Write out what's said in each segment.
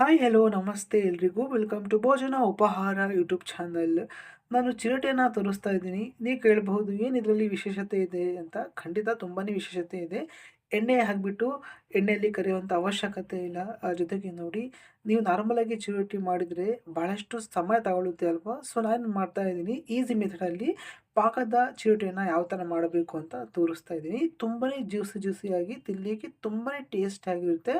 Hi hello ನಮಸ್ತೆ ಎಲ್ರಿಗೂ. Welcome to ಭೋಜನ ಉಪಹಾರ ಯೂಟ್ಯೂಬ್ ಚಾನಲ್ ನಾನು ಚಿರಟೆಯನ್ನು ತೋರಿಸ್ತಾ ಇದ್ದೀನಿ. ನೀವು ಕೇಳಬಹುದು, ಏನು ಇದರಲ್ಲಿ ವಿಶೇಷತೆ ಇದೆ ಅಂತ. ಖಂಡಿತ ತುಂಬಾ ವಿಶೇಷತೆ ಇದೆ. ಎಣ್ಣೆ ಹಾಕಿಬಿಟ್ಟು ಎಣ್ಣೆಯಲ್ಲಿ ಕರೆಯುವಂಥ ಅವಶ್ಯಕತೆ ಇಲ್ಲ. ಜೊತೆಗೆ ನೋಡಿ, ನೀವು ನಾರ್ಮಲಾಗಿ ಚಿರೋಟಿ ಮಾಡಿದರೆ ಭಾಳಷ್ಟು ಸಮಯ ತಗೊಳ್ಳುತ್ತೆ ಅಲ್ವಾ? ಸೊ ನಾನು ಮಾಡ್ತಾ ಇದ್ದೀನಿ. ಈಸಿ ಮೆಥಡಲ್ಲಿ ಪಾಕದ ಚಿರಟೆಯನ್ನು ಯಾವ ಥರ ಮಾಡಬೇಕು ಅಂತ ತೋರಿಸ್ತಾ ಇದ್ದೀನಿ. ತುಂಬಾ ಜ್ಯೂಸಿ ಜ್ಯೂಸಿಯಾಗಿ ತಿನ್ನಲಿಕ್ಕೆ ತುಂಬಾ ಟೇಸ್ಟಿಯಾಗಿರುತ್ತೆ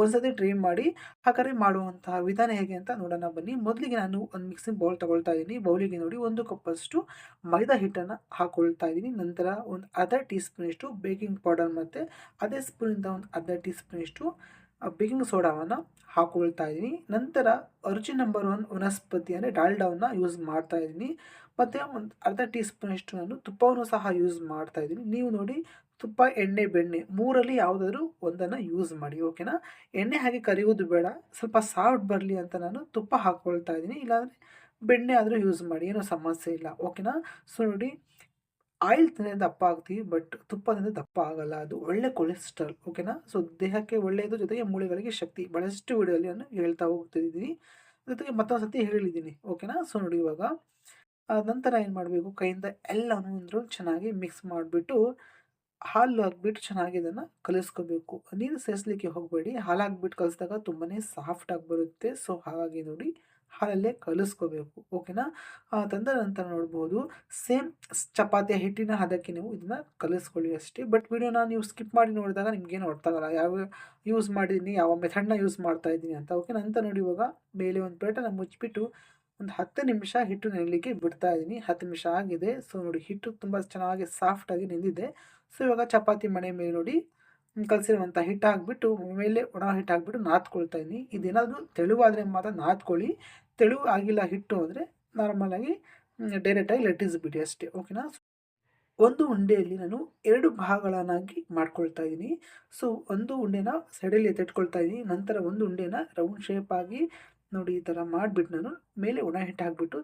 ಒಂದ್ಸತಿ ಟ್ರೈ ಮಾಡಿ ಹಾಗಾದ್ರೆ ಮಾಡುವಂತಹ ವಿಧಾನ ಹೇಗೆ ಅಂತ ನೋಡೋಣ ಬನ್ನಿ. ಮೊದಲಿಗೆ ನಾನು ಒಂದು ಮಿಕ್ಸಿಂಗ್ ಬೌಲ್ ತೊಗೊಳ್ತಾ ಇದ್ದೀನಿ. ಬೌಲಿಗೆ ನೋಡಿ ಒಂದು ಕಪ್ಪಷ್ಟು ಮೈದಾ ಹಿಟ್ಟನ್ನು ಹಾಕೊಳ್ತಾ ಇದ್ದೀನಿ. ನಂತರ ಒಂದು ಅರ್ಧ ಟೀ ಸ್ಪೂನಷ್ಟು ಬೇಕಿಂಗ್ ಪೌಡರ್ ಮತ್ತು ಅದೇ ಸ್ಪೂನಿಂದ ಒಂದು ಅರ್ಧ ಟೀ ಸ್ಪೂನಷ್ಟು ಬೇಕಿಂಗ್ ಸೋಡಾವನ್ನು ಹಾಕೊಳ್ತಾ ಇದ್ದೀನಿ. ನಂತರ ರುಚಿ ನಂಬರ್ ಒನ್ ವನಸ್ಪತಿ ಅಂದರೆ ಡಾಲ್ಡಾವನ್ನು ಯೂಸ್ ಮಾಡ್ತಾ ಇದ್ದೀನಿ. ಮತ್ತು ಒಂದು ಅರ್ಧ ಟೀ ಸ್ಪೂನಷ್ಟು ನಾನು ತುಪ್ಪವನ್ನು ಸಹ ಯೂಸ್ ಮಾಡ್ತಾ ಇದ್ದೀನಿ. ನೀವು ನೋಡಿ ತುಪ್ಪ, ಎಣ್ಣೆ, ಬೆಣ್ಣೆ ಮೂರಲ್ಲಿ ಯಾವುದಾದ್ರೂ ಒಂದನ್ನು ಯೂಸ್ ಮಾಡಿ ಓಕೆನಾ ಎಣ್ಣೆ ಹಾಗೆ ಕರಿಯೋದು ಬೇಡ. ಸ್ವಲ್ಪ ಸಾಫ್ಟ್ ಬರಲಿ ಅಂತ ನಾನು ತುಪ್ಪ ಹಾಕ್ಕೊಳ್ತಾ ಇದ್ದೀನಿ. ಇಲ್ಲಾಂದರೆ ಬೆಣ್ಣೆ ಆದರೂ ಯೂಸ್ ಮಾಡಿ, ಏನೂ ಸಮಸ್ಯೆ ಇಲ್ಲ ಓಕೆನಾ ಸೊ ನೋಡಿ ಆಯಿಲ್ ತಿನ್ನೋದು ದಪ್ಪ ಆಗ್ತೀವಿ ಬಟ್ ತುಪ್ಪದಿಂದ ದಪ್ಪ ಆಗಲ್ಲ, ಅದು ಒಳ್ಳೆ ಕೊಲೆಸ್ಟ್ರಾಲ್ ಓಕೆನಾ ಸೊ ದೇಹಕ್ಕೆ ಒಳ್ಳೆಯದು, ಜೊತೆಗೆ ಮೂಳೆಗಳಿಗೆ ಶಕ್ತಿ. ಬಹಳಷ್ಟು ವಿಡಿಯೋಲಿ ನಾನು ಹೇಳ್ತಾ ಹೋಗ್ತಿದ್ದೀನಿ. ಜೊತೆಗೆ ಮತ್ತೊಂದು ಸತಿ ಹೇಳಿದ್ದೀನಿ ಓಕೆನಾ ಸೊ ನೋಡಿ ಇವಾಗ ನಂತರ ಏನು ಮಾಡಬೇಕು? ಕೈಯಿಂದ ಎಲ್ಲನೂ ಅಂದರೂ ಚೆನ್ನಾಗಿ ಮಿಕ್ಸ್ ಮಾಡಿಬಿಟ್ಟು ಹಾಲು ಹಾಕ್ಬಿಟ್ಟು ಚೆನ್ನಾಗಿ ಇದನ್ನು ಕಲಿಸ್ಕೋಬೇಕು. ನೀರು ಸೇರಿಸ್ಲಿಕ್ಕೆ ಹೋಗಬೇಡಿ. ಹಾಲು ಹಾಕ್ಬಿಟ್ಟು ಕಲಿಸಿದಾಗ ತುಂಬಾ ಸಾಫ್ಟಾಗಿ ಬರುತ್ತೆ. ಸೊ ಹಾಗಾಗಿ ನೋಡಿ ಹಾಲಲ್ಲೇ ಕಲಿಸ್ಕೋಬೇಕು. ಓಕೆನಾ? ತಂದ ನಂತರ ನೋಡ್ಬೋದು. ಸೇಮ್ ಚಪಾತಿಯ ಹಿಟ್ಟಿನ ಹದಕ್ಕೆ ನೀವು ಇದನ್ನು ಕಲಿಸ್ಕೊಳ್ಳಿ ಅಷ್ಟೇ. ಬಟ್ ವಿಡಿಯೋನ ನೀವು ಸ್ಕಿಪ್ ಮಾಡಿ ನೋಡಿದಾಗ ನಿಮ್ಗೇನು ಹೊರ್ತಾಗಲ್ಲ ಯಾವ ಯೂಸ್ ಮಾಡಿದ್ದೀನಿ ಯಾವ ಮೆಥಡ್ನ ಯೂಸ್ ಮಾಡ್ತಾ ಇದ್ದೀನಿ ಅಂತ. ಓಕೆ ನಂತರ ನೋಡಿ ಇವಾಗ ಮೇಲೆ ಒಂದು ಪ್ಲೇಟನ್ನು ಮುಚ್ಚಿಬಿಟ್ಟು ಒಂದು ಹತ್ತು ನಿಮಿಷ ಹಿಟ್ಟು ನೆನಲಿಕ್ಕೆ ಬಿಡ್ತಾ ಇದ್ದೀನಿ. ಹತ್ತು ನಿಮಿಷ ಆಗಿದೆ. ಸೊ ನೋಡಿ ಹಿಟ್ಟು ತುಂಬ ಚೆನ್ನಾಗಿ ಸಾಫ್ಟಾಗಿ ನೆಂದಿದೆ. ಸೊ ಇವಾಗ ಚಪಾತಿ ಮಣೆ ಮೇಲೆ ನೋಡಿ ಕಲಸಿರುವಂಥ ಹಿಟ್ಟು ಹಾಕ್ಬಿಟ್ಟು ಮೇಲೆ ಒಣ ಹಿಟ್ಟು ಹಾಕ್ಬಿಟ್ಟು ನಾದ್ಕೊಳ್ತಾ ಇದ್ದೀನಿ. ಇದೇನಾದರೂ ತೆಳುವಾದರೆ ಮಾತ್ರ ನಾದ್ಕೊಳ್ಳಿ. ತೆಳು ಆಗಿಲ್ಲ ಹಿಟ್ಟು ಅಂದರೆ ನಾರ್ಮಲಾಗಿ ಡೈರೆಕ್ಟಾಗಿ ಲಟ್ಟಿಸ್ಬಿಡಿ ಅಷ್ಟೇ. ಓಕೆನಾ ಒಂದು ಉಂಡೆಯಲ್ಲಿ ನಾನು ಎರಡು ಭಾಗಗಳನ್ನಾಗಿ ಮಾಡ್ಕೊಳ್ತಾ ಇದ್ದೀನಿ. ಸೊ ಒಂದು ಉಂಡೆನ ಸೈಡಲ್ಲಿ ಎತ್ತಿಟ್ಕೊಳ್ತಾ ಇದ್ದೀನಿ. ನಂತರ ಒಂದು ಉಂಡೆನ ರೌಂಡ್ ಶೇಪ್ ಆಗಿ ನೋಡಿ ಈ ಥರ ಮಾಡಿಬಿಟ್ಟು ನಾನು ಮೇಲೆ ಒಣ ಹಿಟ್ಟು ಹಾಕ್ಬಿಟ್ಟು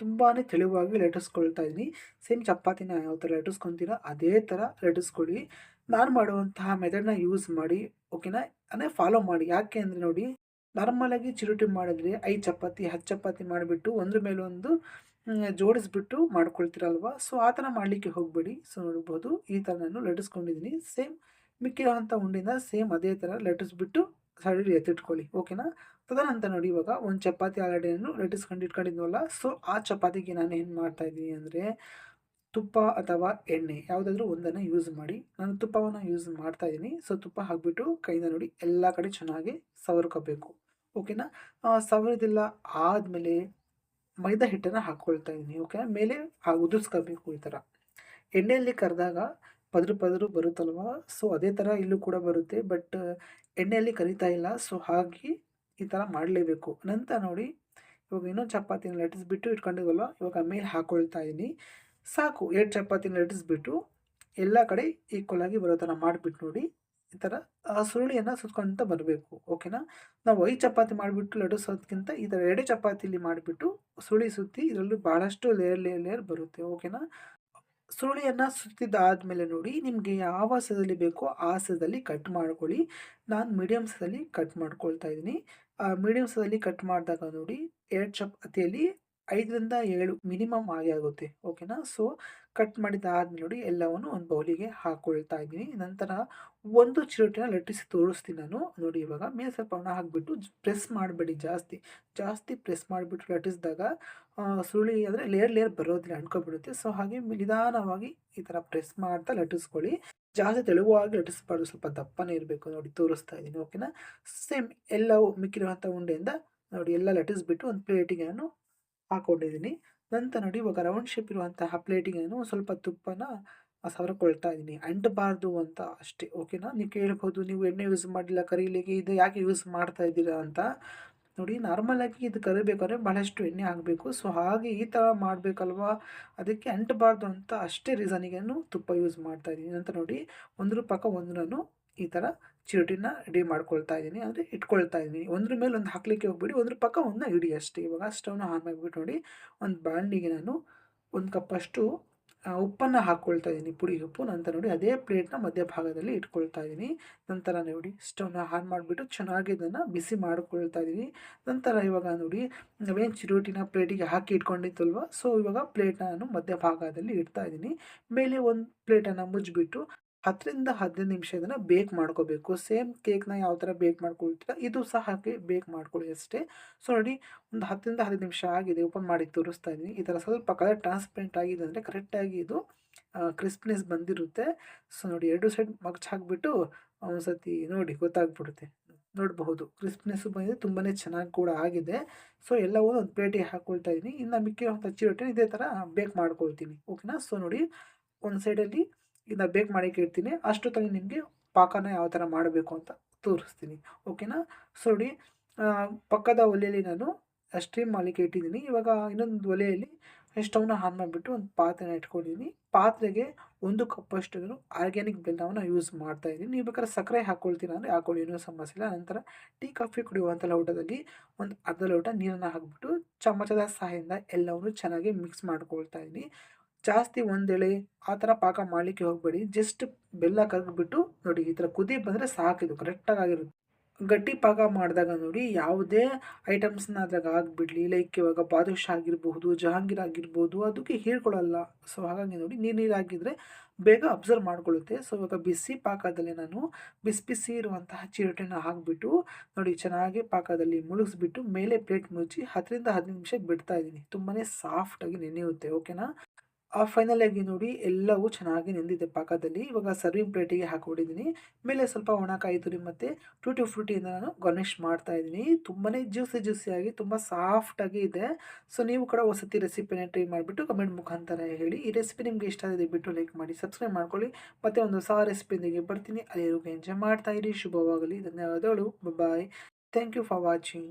ತುಂಬಾ ತೆಳುವಾಗಿ ಲಟ್ಟಿಸ್ಕೊಳ್ತಾ ಇದ್ದೀನಿ. ಸೇಮ್ ಚಪಾತಿನ ಯಾವ ಥರ ಲಟ್ಟಿಸ್ಕೊತೀರೋ ಅದೇ ಥರ ಲಟ್ಟಿಸ್ಕೊಳ್ಳಿ. ನಾನು ಮಾಡುವಂತಹ ಮೆಥಡ್ನ ಯೂಸ್ ಮಾಡಿ ಓಕೆನಾ ಅಂದರೆ ಫಾಲೋ ಮಾಡಿ. ಯಾಕೆ ಅಂದರೆ ನೋಡಿ ನಾರ್ಮಲಾಗಿ ಚಿರುಟಿ ಮಾಡಿದ್ರೆ ಐದು ಚಪಾತಿ, ಹತ್ತು ಚಪಾತಿ ಮಾಡಿಬಿಟ್ಟು ಒಂದ್ರ ಮೇಲೊಂದು ಜೋಡಿಸ್ಬಿಟ್ಟು ಮಾಡ್ಕೊಳ್ತೀರಲ್ವ? ಸೊ ಆ ಥರ ಮಾಡಲಿಕ್ಕೆ ಹೋಗಬೇಡಿ. ಸೊ ನೋಡ್ಬೋದು ಈ ಥರ ನಾನು ಲಟ್ಟಿಸ್ಕೊಂಡಿದ್ದೀನಿ. ಸೇಮ್ ಮಿಕ್ಕಿರೋಂಥ ಉಂಡಿನ ಸೇಮ್ ಅದೇ ಥರ ಲಟ್ಟಿಸ್ಬಿಟ್ಟು ಸೈಡಲ್ಲಿ ಎತ್ತಿಟ್ಕೊಳ್ಳಿ ಓಕೆನಾ ತದನಂತರ ನೋಡಿ ಇವಾಗ ಒಂದು ಚಪಾತಿ ಆಲೂಗಡ್ಡೆಯನ್ನು ಲಟ್ಟಿಸ್ಕೊಂಡು ಇಟ್ಕೊಂಡಿದ್ವಲ್ಲ ಸೊ ಆ ಚಪಾತಿಗೆ ನಾನು ಏನು ಮಾಡ್ತಾ ಇದ್ದೀನಿ ಅಂದರೆ ತುಪ್ಪ ಅಥವಾ ಎಣ್ಣೆ ಯಾವುದಾದ್ರೂ ಒಂದನ್ನು ಯೂಸ್ ಮಾಡಿ. ನಾನು ತುಪ್ಪವನ್ನು ಯೂಸ್ ಮಾಡ್ತಾ ಇದ್ದೀನಿ ಸೊ ತುಪ್ಪ ಹಾಕಿಬಿಟ್ಟು ಕೈಯಿಂದ ನೋಡಿ ಎಲ್ಲ ಕಡೆ ಚೆನ್ನಾಗಿ ಸವರ್ಕೋಬೇಕು ಓಕೆನಾ ಸವರಿದಿಲ್ಲ ಆದಮೇಲೆ ಮೈದಾ ಹಿಟ್ಟನ್ನು ಹಾಕ್ಕೊಳ್ತಾ ಇದ್ದೀನಿ ಓಕೆ ಮೇಲೆ ಉದುರಿಸ್ಕೋಬೇಕು ಈ ಥರ ಎಣ್ಣೆಯಲ್ಲಿ ಕರೆದಾಗ ಪದರು ಪದರು ಬರುತ್ತಲ್ವ? ಸೊ ಅದೇ ಥರ ಇಲ್ಲೂ ಕೂಡ ಬರುತ್ತೆ. ಬಟ್ ಎಣ್ಣೆಯಲ್ಲಿ ಕರಿತಾ ಇಲ್ಲ. ಸೊ ಹಾಗೆ ಈ ಥರ ಮಾಡಲೇಬೇಕು. ನಂತರ ನೋಡಿ, ಇವಾಗ ಇನ್ನೊಂದು ಚಪಾತಿನ ಲಟ್ಟಿಸ್ಬಿಟ್ಟು ಇಟ್ಕೊಂಡಿವಲ್ವ ಇವಾಗ ಮೇಲೆ ಹಾಕ್ಕೊಳ್ತಾ ಇದ್ದೀನಿ ಸಾಕು, ಎರಡು ಚಪಾತಿನ ಲಟ್ಟಿಸ್ಬಿಟ್ಟು ಎಲ್ಲ ಕಡೆ ಈಕ್ವಲ್ ಆಗಿ ಬರೋ ಥರ ಮಾಡಿಬಿಟ್ಟು ನೋಡಿ. ಈ ಥರ ಸುರುಳಿಯನ್ನು ಸುತ್ಕೊಂತ ಬರಬೇಕು ಓಕೆನಾ ನಾವು ಐದು ಚಪಾತಿ ಮಾಡಿಬಿಟ್ಟು ಲಟ್ಟಿಸೋದಕ್ಕಿಂತ ಈ ಥರ ಎರಡು ಚಪಾತಿಲಿ ಮಾಡಿಬಿಟ್ಟು ಸುರುಳಿ ಸುತ್ತಿ ಇದರಲ್ಲಿ ಭಾಳಷ್ಟು ಲೇಯರ್ ಲೇಯರ್ ಲೇಯರ್ ಬರುತ್ತೆ ಓಕೆನಾ ಸುರುಳಿಯನ್ನು ಸುತ್ತಿದ್ದಾದಮೇಲೆ ನೋಡಿ, ನಿಮಗೆ ಯಾವ ಸದಲ್ಲಿ ಬೇಕೋ ಆ ಸದಲ್ಲಿ ಕಟ್ ಮಾಡ್ಕೊಳ್ಳಿ. ನಾನು ಮೀಡಿಯಮ್ ಸದಲ್ಲಿ ಕಟ್ ಮಾಡ್ಕೊಳ್ತಾ ಇದ್ದೀನಿ. ಮೀಡಿಯಮ್ ಸದಲ್ಲಿ ಕಟ್ ಮಾಡಿದಾಗ ನೋಡಿ, ಎರಡು ಚಪಾತಿಯಲ್ಲಿ ಐದರಿಂದ ಏಳು ಮಿನಿಮಮ್ ಆಗಿ ಆಗುತ್ತೆ ಓಕೆನಾ? ಸೊ, ಕಟ್ ಮಾಡಿದ್ದಾದ್ಮೇಲೆ ನೋಡಿ ಎಲ್ಲವನ್ನು ಒಂದು ಬೌಲಿಗೆ ಹಾಕ್ಕೊಳ್ತಾ ಇದ್ದೀನಿ. ನಂತರ ಒಂದು ಚಿರೋಟಿನ ಲಟ್ಟಿಸಿ ತೋರಿಸ್ತೀನಿ ನಾನು. ನೋಡಿ ಇವಾಗ ಮೇಲೆ ಸ್ವಲ್ಪ ಹಣ ಹಾಕಿಬಿಟ್ಟು ಪ್ರೆಸ್ ಮಾಡಬೇಡಿ ಜಾಸ್ತಿ. ಜಾಸ್ತಿ ಪ್ರೆಸ್ ಮಾಡಿಬಿಟ್ಟು ಲಟ್ಟಿಸಿದಾಗ ಸುರುಳಿ ಅಂದರೆ ಲೇಯರ್ ಲೇಯರ್ ಬರೋದಿಲ್ಲ ಅಂದ್ಕೊಬಿಡುತ್ತೆ. ಸೊ, ಹಾಗೆ ನಿಧಾನವಾಗಿ ಈ ಥರ ಪ್ರೆಸ್ ಮಾಡ್ತಾ ಲಟ್ಟಿಸ್ಕೊಳ್ಳಿ. ಜಾಸ್ತಿ ತೆಳುವಾಗಿ ಲಟ್ಟಿಸ್ಬಾರ್ದು. ಸ್ವಲ್ಪ ದಪ್ಪನೇ ಇರಬೇಕು ನೋಡಿ ತೋರಿಸ್ತಾ ಇದ್ದೀನಿ. ಓಕೆನಾ? ಸೇಮ್ ಎಲ್ಲವೂ ಮಿಕ್ಕಿರುವಂಥ ಉಂಡೆಯಿಂದ ನೋಡಿ ಎಲ್ಲ ಲಟ್ಟಿಸ್ಬಿಟ್ಟು ಒಂದು ಪ್ಲೇಟಿಗೆ ನಾನು ಹಾಕ್ಕೊಂಡಿದ್ದೀನಿ ನಂತರ ನೋಡಿ ಇವಾಗ ರೌಂಡ್ ಶೇಪ್ ಇರುವಂತಹ ಪ್ಲೇಟಿಗೆ ಸ್ವಲ್ಪ ತುಪ್ಪನ ಸವರ್ಕೊಳ್ತಾ ಇದ್ದೀನಿ. ಅಂಟಬಾರ್ದು ಅಂತ ಅಷ್ಟೇ ಓಕೆನಾ ನೀವು ಕೇಳ್ಬೋದು, ನೀವು ಎಣ್ಣೆ ಯೂಸ್ ಮಾಡಿಲ್ಲ, ಕರೀಲಿಕ್ಕೆ ಇದು ಯಾಕೆ ಯೂಸ್ ಮಾಡ್ತಾ ಇದ್ದೀರಾ ಅಂತ. ನೋಡಿ ನಾರ್ಮಲಾಗಿ ಇದು ಕರಿಬೇಕಾದ್ರೆ ಬಹಳಷ್ಟು ಎಣ್ಣೆ ಆಗಬೇಕು ಸೊ ಹಾಗೆ ಈ ಥರ ಮಾಡಬೇಕಲ್ವಾ? ಅದಕ್ಕೆ ಅಂಟಬಾರ್ದು ಅಂತ ಅಷ್ಟೇ ರೀಸನಿಗೆ ತುಪ್ಪ ಯೂಸ್ ಮಾಡ್ತಾ ಇದ್ದೀನಿ. ನಂತರ ನೋಡಿ ಒಂದ್ರ ಪಕ್ಕ ಒಂದು ನಾನು ಈ ಥರ ಚಿರೋಟಿನ ರೆಡಿ ಮಾಡ್ಕೊಳ್ತಾ ಇದ್ದೀನಿ. ಅಂದರೆ ಇಟ್ಕೊಳ್ತಾ ಇದ್ದೀನಿ. ಒಂದ್ರ ಮೇಲೆ ಒಂದು ಹಾಕ್ಲಿಕ್ಕೆ ಹೋಗ್ಬಿಡಿ. ಒಂದ್ರ ಪಕ್ಕ ಒಂದನ್ನ ಇಡಿ ಅಷ್ಟೇ. ಇವಾಗ ಸ್ಟವ್ನ ಆನ್ ಮಾಡಿಬಿಟ್ಟು ನೋಡಿ, ಒಂದು ಬಾಂಡಿಗೆ ನಾನು ಒಂದು ಕಪ್ಪಷ್ಟು ಉಪ್ಪನ್ನು ಹಾಕ್ಕೊಳ್ತಾ ಇದ್ದೀನಿ. ಪುಡಿ ಉಪ್ಪು. ನಂತರ ನೋಡಿ ಅದೇ ಪ್ಲೇಟ್ನ ಮಧ್ಯಭಾಗದಲ್ಲಿ ಇಟ್ಕೊಳ್ತಾ ಇದ್ದೀನಿ. ನಂತರ ನೋಡಿ ಸ್ಟವ್ನ ಆನ್ ಮಾಡಿಬಿಟ್ಟು ಚೆನ್ನಾಗಿ ಇದನ್ನು ಬಿಸಿ ಮಾಡ್ಕೊಳ್ತಾ ಇದ್ದೀನಿ. ನಂತರ ಇವಾಗ ನೋಡಿ, ನಾವೇನು ಚಿರೋಟಿನ ಪ್ಲೇಟಿಗೆ ಹಾಕಿ ಇಟ್ಕೊಂಡಿತ್ತಲ್ವ ಸೊ ಇವಾಗ ಪ್ಲೇಟ್ನ ನಾನು ಮಧ್ಯಭಾಗದಲ್ಲಿ ಇಡ್ತಾ ಇದ್ದೀನಿ. ಮೇಲೆ ಒಂದು ಪ್ಲೇಟನ್ನು ಮುಚ್ಚಿಬಿಟ್ಟು ಹತ್ತರಿಂದ ಹದಿನೈದು ನಿಮಿಷ ಇದನ್ನು ಬೇಕ್ ಮಾಡ್ಕೋಬೇಕು. ಸೇಮ್ ಕೇಕ್ನ ಯಾವ ಥರ ಬೇಕ್ ಮಾಡ್ಕೊಳ್ತೀರ, ಇದು ಸಹ ಹಾಕಿ ಬೇಕ್ ಮಾಡ್ಕೊಳ್ಳಿ ಅಷ್ಟೇ. ಸೊ ನೋಡಿ, ಒಂದು ಹತ್ತರಿಂದ ಹದಿನೈದು ನಿಮಿಷ ಆಗಿದೆ ಓಪನ್ ಮಾಡಿ ತೋರಿಸ್ತಾ ಇದ್ದೀನಿ. ಈ ಥರ ಸ್ವಲ್ಪ ಕಲರ್ ಟ್ರಾನ್ಸ್ಪರೆಂಟ್ ಆಗಿದೆ ಅಂದರೆ ಕರೆಕ್ಟಾಗಿ ಇದು ಕ್ರಿಸ್ಪ್ನೆಸ್ ಬಂದಿರುತ್ತೆ. ಸೊ ನೋಡಿ, ಎರಡು ಸೈಡ್ ಮಗ್ಚ್ ಹಾಕ್ಬಿಟ್ಟು ಒಂದು ಸತಿ ನೋಡಿ, ಗೊತ್ತಾಗ್ಬಿಡುತ್ತೆ. ನೋಡಬಹುದು ಕ್ರಿಸ್ಪ್ನೆಸ್ಸು ಬಂದಿದೆ ತುಂಬಾ ಚೆನ್ನಾಗಿ ಕೂಡ ಆಗಿದೆ. ಸೊ ಎಲ್ಲವೂ ಒಂದು ಪ್ಲೇಟಿಗೆ ಹಾಕ್ಕೊಳ್ತಾ ಇದ್ದೀನಿ. ಇನ್ನು ಮಿಕ್ಕಿರೋ ಹಚ್ಚಿ ರೊಟ್ಟಿ ಇದೇ ಥರ ಬೇಕ್ ಮಾಡ್ಕೊಳ್ತೀನಿ. ಓಕೆನಾ ಸೊ ನೋಡಿ, ಒಂದು ಸೈಡಲ್ಲಿ ಇದನ್ನ ಬೇಕ್ ಮಾಡೋಕ್ಕೆ ಇಡ್ತೀನಿ ಅಷ್ಟೊತ್ತಲ್ಲಿ ನಿಮಗೆ ಪಾಕನ ಯಾವ ಥರ ಮಾಡಬೇಕು ಅಂತ ತೋರಿಸ್ತೀನಿ. ಓಕೆನಾ ಸೊ ನೋಡಿ ಪಕ್ಕದ ಒಲೆಯಲ್ಲಿ ನಾನು ಸ್ಟೀಮ್ ಮಾಡಲಿಕ್ಕೆ ಇಟ್ಟಿದ್ದೀನಿ. ಇವಾಗ ಇನ್ನೊಂದು ಒಲೆಯಲ್ಲಿ ಸ್ಟವ್ನ ಆನ್ ಮಾಡಿಬಿಟ್ಟು ಒಂದು ಪಾತ್ರೆನ ಇಟ್ಕೊಂಡಿದ್ದೀನಿ. ಪಾತ್ರೆಗೆ ಒಂದು ಕಪ್ಪಷ್ಟು ನಾನು ಆರ್ಗ್ಯಾನಿಕ್ ಬೆಲ್ಲವನ್ನು ಯೂಸ್ ಮಾಡ್ತಾ ಇದ್ದೀನಿ. ನೀವು ಬೇಕಾದ್ರೆ ಸಕ್ಕರೆ ಹಾಕ್ಕೊಳ್ತೀನಿ ಅಂದರೆ ಹಾಕೊಳ್ಳಿ, ಏನೂ ಸಮಸ್ಯೆ ಇಲ್ಲ. ನಂತರ ಟೀ ಕಾಫಿ ಕುಡಿಯುವಂಥ ಲೋಟದಲ್ಲಿ ಒಂದು ಅರ್ಧ ಲೋಟ ನೀರನ್ನು ಹಾಕ್ಬಿಟ್ಟು ಚಮಚದ ಸಹಾಯದಿಂದ ಎಲ್ಲವನ್ನು ಚೆನ್ನಾಗಿ ಮಿಕ್ಸ್ ಮಾಡ್ಕೊಳ್ತಾ ಇದ್ದೀನಿ. ಜಾಸ್ತಿ ಒಂದೆಳೆ ಆ ಥರ ಪಾಕ ಮಾಡಲಿಕ್ಕೆ ಹೋಗಬೇಡಿ. ಜಸ್ಟ್ ಬೆಲ್ಲ ಕರಗ್ಬಿಟ್ಟು ನೋಡಿ ಈ ಥರ ಕುದಿ ಬಂದರೆ ಸಾಕಿದು ಕರೆಕ್ಟಾಗಿ ಆಗಿರುತ್ತೆ. ಗಟ್ಟಿ ಪಾಕ ಮಾಡಿದಾಗ ನೋಡಿ ಯಾವುದೇ ಐಟಮ್ಸ್ನ ಅದ್ರಾಗ ಆಗಿಬಿಡ್ಲಿ ಲೈಕ್ ಇವಾಗ ಬಾದುಷಾ ಆಗಿರಬಹುದು, ಜಹಾಂಗೀರ್ ಆಗಿರ್ಬೋದು, ಅದಕ್ಕೆ ಹೀರ್ಕೊಳ್ಳಲ್ಲ ಸೊ ಹಾಗಾಗಿ ನೋಡಿ ನೀರು ನೀರಾಗಿದ್ದರೆ ಬೇಗ ಅಬ್ಸರ್ವ್ ಮಾಡ್ಕೊಳ್ಳುತ್ತೆ. ಸೊ ಇವಾಗ ಬಿಸಿ ಪಾಕದಲ್ಲಿ ನಾನು ಬಿಸಿ ಬಿಸಿ ಇರುವಂತಹ ಚಿರೋಟೆನ ಹಾಕಿಬಿಟ್ಟು ನೋಡಿ ಚೆನ್ನಾಗಿ ಪಾಕದಲ್ಲಿ ಮುಳುಗಿಸ್ಬಿಟ್ಟು ಮೇಲೆ ಪ್ಲೇಟ್ ಮುಚ್ಚಿ ಹತ್ತರಿಂದ ಹದಿನೈದು ನಿಮಿಷ ಬಿಡ್ತಾ ಇದ್ದೀನಿ. ತುಂಬಾ ಸಾಫ್ಟಾಗಿ ನೆನೆಯುತ್ತೆ ಓಕೆನಾ ಆ ಫೈನಲ್ ಆಗಿ ನೋಡಿ ಎಲ್ಲವೂ ಚೆನ್ನಾಗಿ ನೆಂದಿದೆ ಪಾಕದಲ್ಲಿ. ಇವಾಗ ಸರ್ವಿಂಗ್ ಪ್ಲೇಟಿಗೆ ಹಾಕಿಬಿಟ್ಟಿದ್ದೀನಿ ಮೇಲೆ ಸ್ವಲ್ಪ ಒಣ ಕಾಯಿ ತುರಿ ಮತ್ತು ಟೂಟಿ ಫ್ರೂಟಿಯಿಂದ ನಾನು ಗಾರ್ನಿಷ್ ಮಾಡ್ತಾ ಇದ್ದೀನಿ. ತುಂಬಾ ಜ್ಯೂಸಿ ಜ್ಯೂಸಿಯಾಗಿ ತುಂಬ ಸಾಫ್ಟಾಗಿ ಇದೆ. ಸೊ ನೀವು ಕೂಡ ಹೊಸತಿ ರೆಸಿಪಿನ ಟ್ರೈ ಮಾಡಿಬಿಟ್ಟು ಕಮೆಂಟ್ ಮುಖಾಂತರ ಹೇಳಿ. ಈ ರೆಸಿಪಿ ನಿಮಗೆ ಇಷ್ಟ ಆಗಿದೆ ಬಿಟ್ಟು ಲೈಕ್ ಮಾಡಿ ಸಬ್ಸ್ಕ್ರೈಬ್ ಮಾಡ್ಕೊಳ್ಳಿ. ಮತ್ತು ಒಂದು ಹೊಸ ರೆಸಿಪಿಯೊಂದಿಗೆ ಬರ್ತೀನಿ. ಅಲ್ಲಿವರೆಗೂ ಎಂಜಾಯ್ ಮಾಡ್ತಾ ಇರಿ. ಶುಭವಾಗಲಿ. ಧನ್ಯವಾದಗಳು. Bye thank you for watching